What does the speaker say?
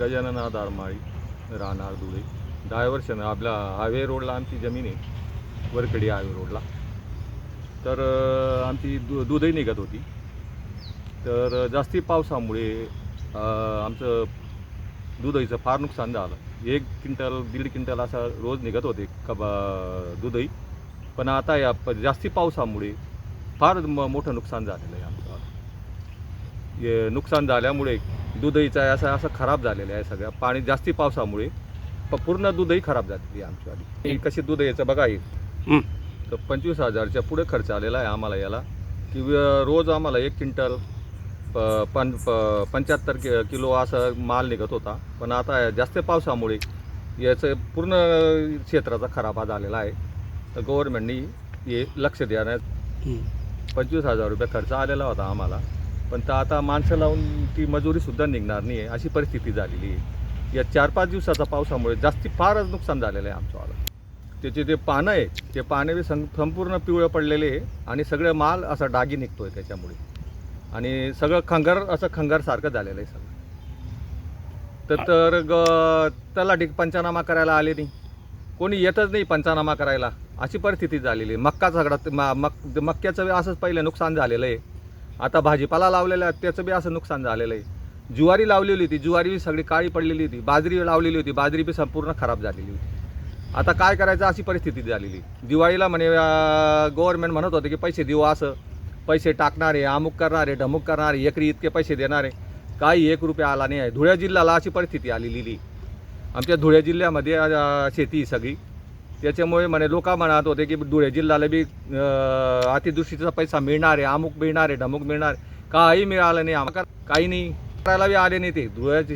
गजानन दारमाळी राहणार धुळे. दहा वर्षानं आपल्या हायवे रोडला आमची जमीन आहे वरकडी हायवे रोडला. तर आमची दु दूधही निघत होती. तर जास्ती पावसामुळे आमचं दुधईचं फार नुकसान झालं. एक क्विंटल दीड क्विंटल असा रोज निघत होते कबा दुधई. पण आता या प- जास्ती पावसामुळे फार म मोठं नुकसान झालेलं आहे आमचं. हे नुकसान झाल्यामुळे दुधईचा असं असं खराब झालेलं आहे सगळं. पाणी जास्ती पावसामुळे प- पूर्ण दूधही खराब झालेली आहे आमची आधी कशी दूध यायचं बघा हे. हं. तर पंचवीस हजारच्या पुढे खर्च आलेला आहे आम्हाला याला. की रोज आम्हाला एक क्विंटल प- पं प- पंच्याहत्तर कि किलो असं माल निघत होता. पण आता जास्त पावसामुळे याचं पूर्ण क्षेत्राचा खराबा झालेला आहे. तर गव्हर्नमेंटनी हे लक्ष देण्यात हं. पंचवीस हजार रुपये खर्च आलेला होता आम्हाला. पण तर आता माणसं लावून ती मजुरीसुद्धा निघणार नाही आहे अशी परिस्थिती झालेली आहे. या चार पाच दिवसाचा पावसामुळे जास्ती फारच नुकसान झालेलं आहे आमचं आलं त्याचे जे पानं आहे ते पाने बी सं संपूर्ण पिवळं पडलेले आहे आणि सगळं माल असा डागी आहे त्याच्यामुळे. आणि सगळं खंगार असं खंगारसारखं झालेलं आहे सगळं. तर तर ग तलाठी पंचनामा करायला आले नाही. कोणी येतच नाही पंचनामा करायला. अशी परिस्थिती झालेली आहे. मक्का सगळा मा- मक मक्याचं असंच पहिलं नुकसान झालेलं आहे. आता भाजीपाला लावलेला आहे त्याचं बी असं नुकसान झालेलं आहे. ज्वारी लावलेली होती ज्वारी बी सगळी काळी पडलेली होती बाजरी लावलेली होती बाजरी बी संपूर्ण खराब झालेली होती. आता काय करायचं अशी परिस्थिती झालेली दिवाळीला म्हणे गव्हर्नमेंट म्हणत होते की पैसे देऊ असं. पैसे टाकणारे अमुक करणारे ढमुक करणारे एकरी इतके पैसे देणारे. काही एक रुपया आला नाही आहे. धुळे जिल्ह्याला अशी परिस्थिती आलेली आमच्या धुळे जिल्ह्यामध्ये शेती सगळी. त्याच्यामुळे म्हणे लोक म्हणत होते की धुळे जिल्ह्याला बी अतिदृष्टीचा पैसा मिळणार आहे अमुक मिळणार आहे ढमुक मिळणार आहे. काही मिळालं नाही आम्हाला. काही नाही. करायला बी आले नाही ते. धुळ्याचे